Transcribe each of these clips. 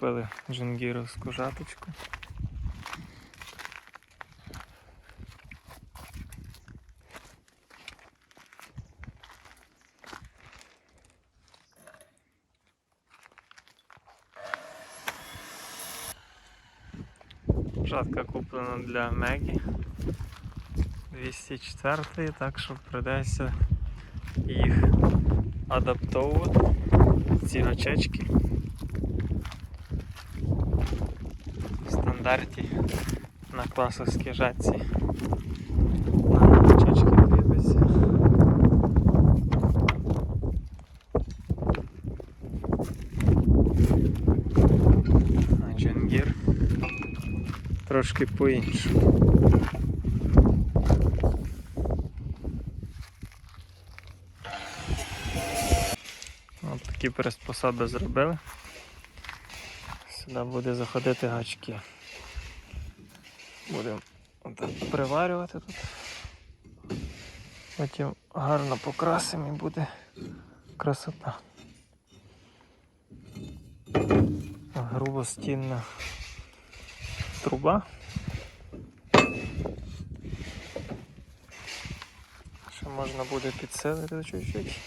Купили джунгіровську жаточку. Жатка куплена для Мегі 204, так що придеться їх адаптовувати. Ці гачечки. В стандарті на класовській жатці. На трошки по-іншому. От такі приспособи зробили. Сюди буде заходити гачки. Будемо приварювати тут. Потім гарно покрасимо і буде красота. Грубостінна труба. Ще можна буде підсилити чуть-чуть.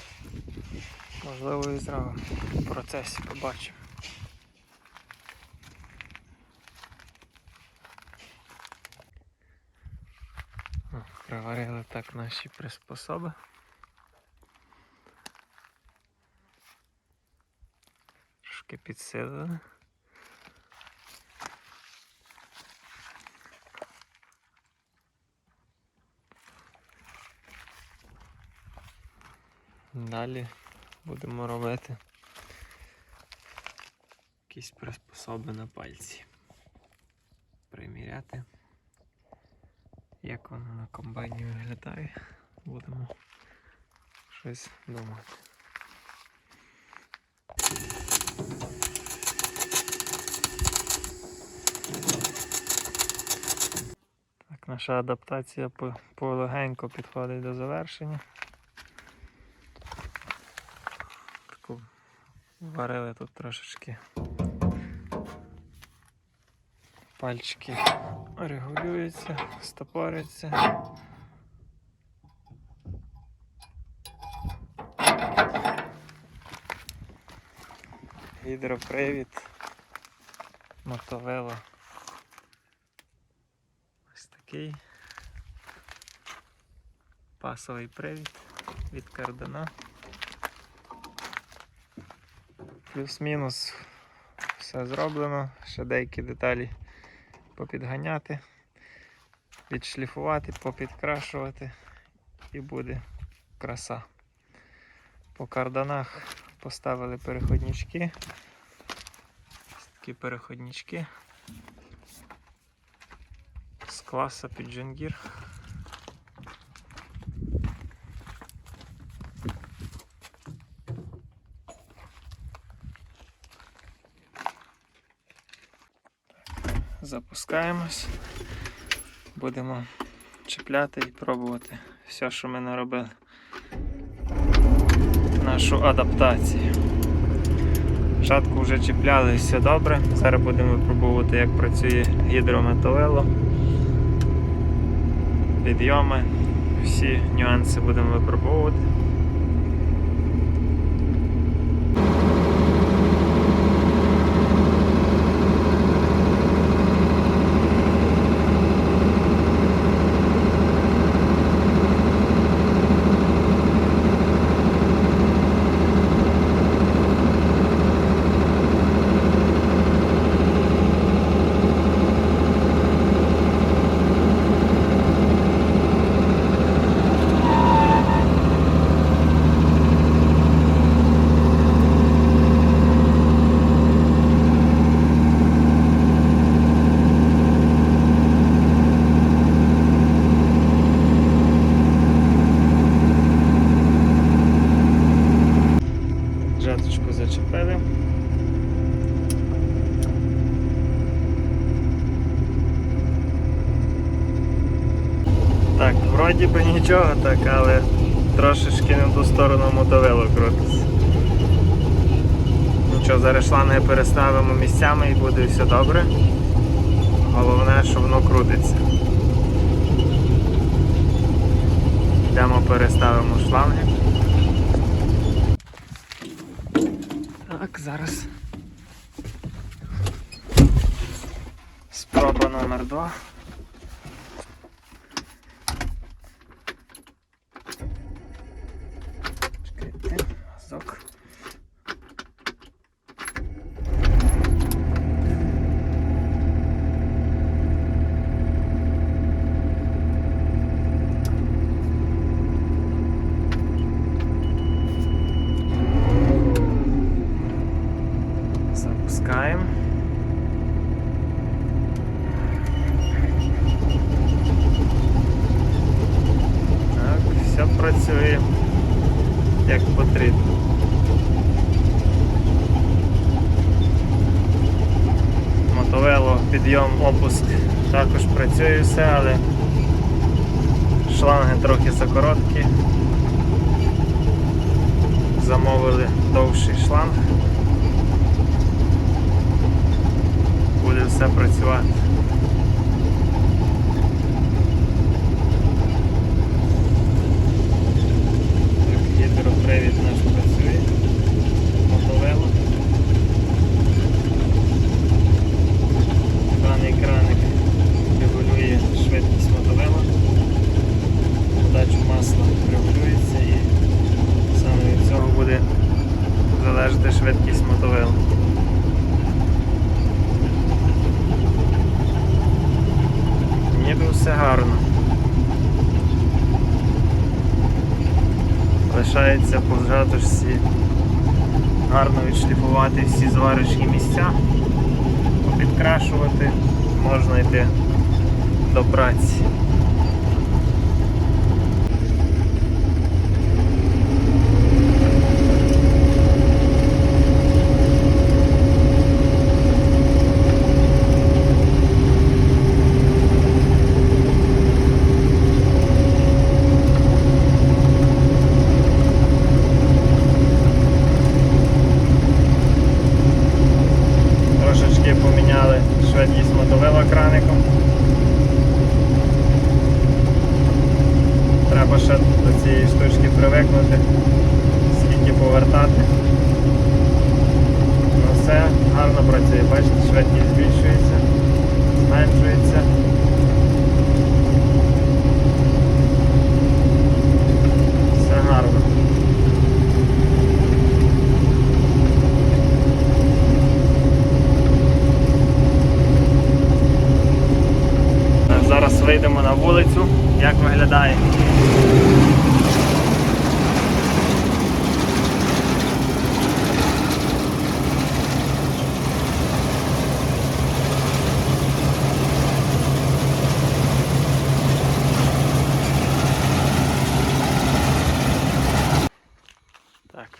Можливо, і зразу в процесі побачимо. Приварили так наші приспособи. Трошки підсилили. Далі будемо робити якісь приспособи на пальці. Приміряти, як воно на комбайні виглядає. Будемо щось думати. Так, наша адаптація полегенько підходить до завершення. Таку варили тут трошечки. Пальчики регулюються, стопоряться. Гідропривід. Мотовело. Ось такий. Пасовий привід від кардана. Плюс-мінус все зроблено. Ще деякі деталі попідганяти, відшліфувати, попідкрашувати і буде краса. По карданах поставили переходнички. Ось такі переходнички з класа під джунгір. Запускаємось. Будемо чіпляти і пробувати все, що ми наробили. Нашу адаптацію. Шатку вже чіпляли, все добре. Зараз будемо пробувати, як працює гідрометалело. Підйоми, всі нюанси будемо випробовувати. Жаточку зачепили. Так, вроді би нічого так, але трошечки не в ту сторону мотовило крутиться. Ну Нічого, зараз шланги переставимо місцями і буде все добре. Головне, що воно крутиться. Йдемо переставимо шланги. Так, зараз. Спроба номер два. Чекайте, зок. Запускаємо. Так, все працює як потрібно. Мотовело, підйом, опуск також працює все, але шланги трохи закороткі. Замовили довший шланг. Буде все працювати. Так, гідропривід наш працює. Мотовело. Даний краник регулює швидкість мотовела. Подачу масла регулюється і саме від цього буде залежати швидкість мотовела. Ніби все гарно. Лишається по жатушці гарно відшліфувати всі зварочні місця, попідкрашувати, можна йти до праці. Трошечки поміняли швидкість мотовила краником. Треба ще до цієї штучки привикнути, скільки повертати. Ну все гарно працює, бачите, швидкість збільшується, зменшується. Все гарно. Зараз вийдемо на вулицю, як виглядає. Так,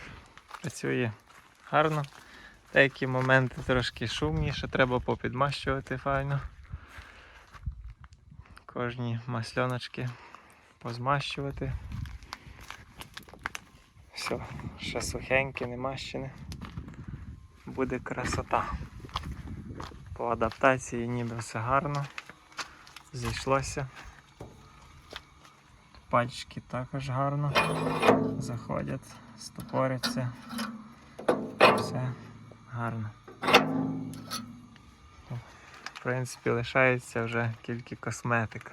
працює гарно. Деякі моменти трошки шумніше, треба попідмащувати файно. Кожні масльоночки позмащувати. Все, ще сухеньке, не мащене. Буде красота. По адаптації ніби все гарно. Зійшлося. Пальчики також гарно заходять, стопоряться. Все гарно. В принципі, лишається вже тільки косметика.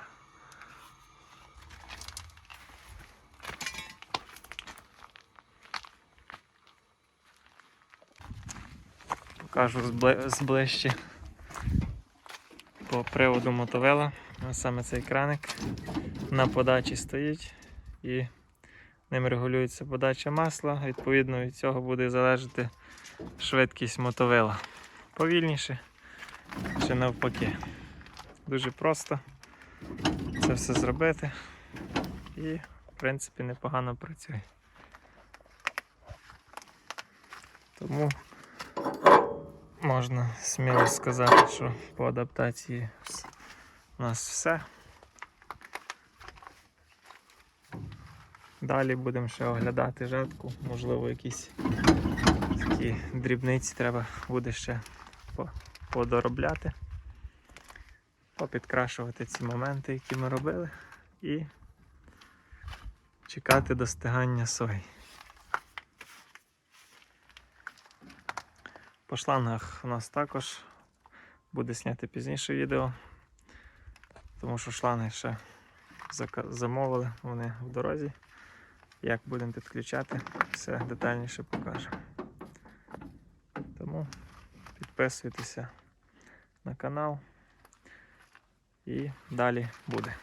Покажу збли- зближче по приводу мотовела. Ось саме цей краник на подачі стоїть і ним регулюється подача масла. Відповідно від цього буде залежати швидкість мотовила. Повільніше чи навпаки. Дуже просто це все зробити і, в принципі, непогано працює. Тому можна сміло сказати, що по адаптації у нас все. Далі будемо ще оглядати жатку, можливо, якісь Такі дрібниці треба буде ще подоробляти, попідкрашувати ці моменти, які ми робили, і чекати достигання сої. По шлангах у нас також буде зняти пізніше відео, тому що шланги ще замовили, вони в дорозі. Як будемо підключати, все детальніше покажемо. Тому підписуйтеся на канал і далі буде.